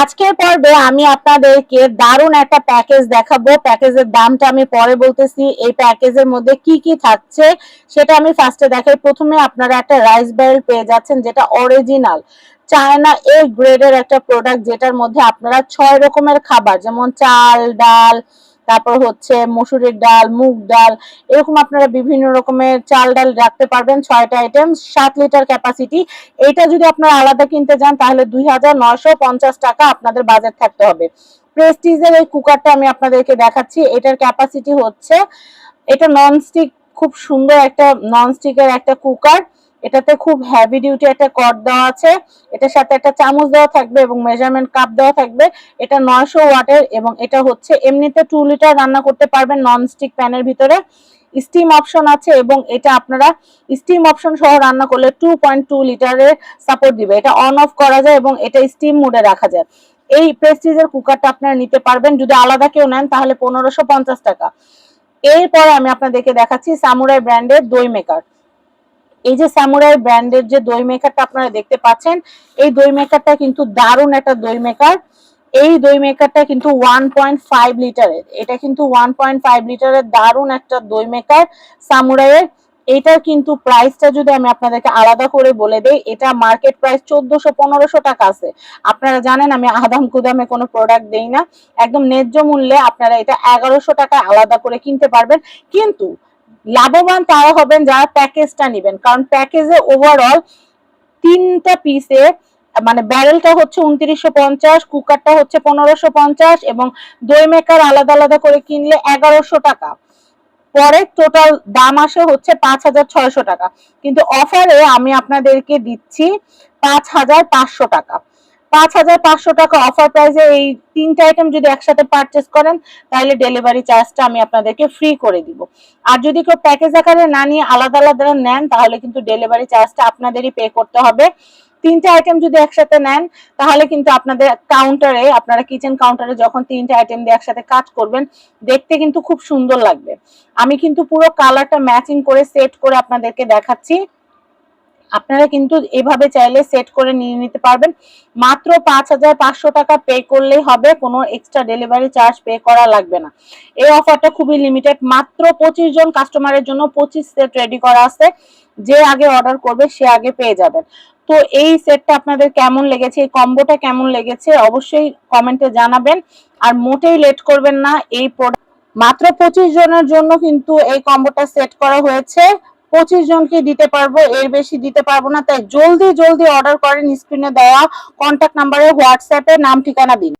আজকের পর্বে আমি আপনাদেরকে দারুণ একটা প্যাকেজ দেখাবো। প্যাকেজের দামটা আমি পরে বলতেছি। এই প্যাকেজের মধ্যে কি কি থাকছে সেটা আমি ফার্স্টে দেখাই। প্রথমে আপনারা একটা রাইস ব্যারেল পেয়ে যাচ্ছেন, যেটা অরিজিনাল চায়না এ গ্রেডের একটা প্রোডাক্ট যেটার মধ্যে আপনারা ছয় রকমের খাবার, যেমন চাল, ডাল তারপর হচ্ছে মসুরের ডাল, মুগ ডাল, এরকম আপনারা বিভিন্ন রকমের চাল ডাল রাখতে পারবেন, ছয়টা আইটেম সাত লিটার ক্যাপাসিটি এটা যদি আপনারা আলাদা কিনতে যান তাহলে দুই হাজার নয়শো পঞ্চাশ টাকা আপনাদের বাজেট থাকতে হবে। প্রেস্টিজের এই কুকারটা আমি আপনাদেরকে দেখাচ্ছি। এটার ক্যাপাসিটি হচ্ছে, এটা ননস্টিক খুব সুন্দর একটা ননস্টিকের একটা কুকার এটাতে খুব হেভি ডিউটি একটা কট দেওয়া আছে। এটার সাথে একটা চামচ দেওয়া থাকবে এবং মেজারমেন্ট কাপ দেওয়া থাকবে। এটা নয়শো ওয়াটের এবং এটা হচ্ছে এমনিতে টু লিটার রান্না করতে পারবেন ননস্টিক প্যানের ভিতরে। স্টিম অপশন আছে এবং এটা আপনারা স্টিম অপশন সহ রান্না করলে টু পয়েন্ট টু লিটারের সাপোর্ট দিবে। এটা অন অফ করা যায় এবং এটা স্টিম মোডে রাখা যায়। এই প্রেস্টিজের কুকারটা আপনারা নিতে পারবেন। যদি আলাদা কেউ নেন তাহলে পনেরোশো পঞ্চাশ টাকা। এরপরে আমি আপনাদেরকে দেখাচ্ছি সামুরাই ব্র্যান্ডের দই মেকার এই যে সামুরাই ব্র্যান্ডের যে দই মেকারটা আপনারা দেখতে পাচ্ছেন, এই দই মেকারটা কিন্তু দারুণ একটা দই মেকার এই দই মেকারটা কিন্তু ওয়ান পয়েন্ট ফাইভ লিটারের। এটা কিন্তু ওয়ান পয়েন্ট ফাইভ লিটারের দারুণ একটা দই মেকার সামুরাইয়ের এটার কিন্তু প্রাইসটা যদি আমি আপনাদেরকে আলাদা করে বলে দেই, এটা মার্কেট প্রাইস চোদ্দশো, পনেরোশো টাকা আছে। আপনারা জানেন, আমি আদাম কুদামে কোনো প্রোডাক্ট দেই না। একদম ন্যায্য মূল্যে আপনারা এটা এগারোশো টাকায় আলাদা করে কিনতে পারবেন। কিন্তু লাভবান তারা হবেন যারা প্যাকেজটা নেবেন। কারণ প্যাকেজে ওভারঅল তিনটা পিসে মানে ব্যারেলটা হচ্ছে উনত্রিশশো পঞ্চাশ কুকারটা হচ্ছে পনেরোশো পঞ্চাশ এবং দই মেকার আলাদা আলাদা করে কিনলে এগারোশো টাকা। পরে টোটাল দাম আসে হচ্ছে পাঁচ হাজার ছয়শো টাকা। কিন্তু অফারে আমি আপনাদেরকে দিচ্ছি পাঁচ হাজার পাঁচশো টাকা। পাঁচ হাজার পাঁচশো টাকা অফার প্রাইসে এই তিনটা আইটেম যদি একসাথে পারচেস করেন, তাহলে ডেলিভারি চার্জটা আমি আপনাদেরকে ফ্রি করে দিব। আর যদি কেউ প্যাকেজ আকারে না নিয়ে আলাদা আলাদা নেন, তাহলে কিন্তু ডেলিভারি চার্জটা আপনাদেরই পে করতে হবে। তিনটা আইটেম যদি একসাথে নেন, তাহলে কিন্তু আপনাদের কাউন্টারে আপনারা কিচেন কাউন্টারে যখন তিনটা আইটেম দিয়ে একসাথে কাজ করবেন, দেখতে কিন্তু খুব সুন্দর লাগবে। আমি কিন্তু পুরো কালারটা ম্যাচিং করে সেট করে আপনাদেরকে দেখাচ্ছি। আপনারা কিন্তু এভাবে চাইলে সেট করে নিয়ে নিতে পারবেন। মাত্র পাঁচ হাজার পাঁচশো টাকা পে করলেই হবে, কোনো এক্সট্রা ডেলিভারি চার্জ পে করা লাগবে না। এই অফারটা খুবই লিমিটেড মাত্র পঁচিশ জন কাস্টমারের জন্য পঁচিশ সেট রেডি করা আছে। যে আগে অর্ডার করবে, সে আগে পেয়ে যাবেন। তো এই সেটটা আপনাদের কেমন লেগেছে, এই কম্বোটা কেমন লেগেছে, অবশ্যই কমেন্টে জানাবেন। আর মোটেই লেট করবেন না, এই প্রোডাক্ট মাত্র পঁচিশ জনের জন্য কিন্তু এই কম্বোটা সেট করা হয়েছে। পঁচিশ জনকে দিতে পারব, এর বেশি দিতে পারব না। তাই জলদি জলদি অর্ডার করেন স্ক্রিনে দেওয়া কন্ট্যাক্ট নাম্বারে হোয়াটসঅ্যাপে নাম, ঠিকানা দিন।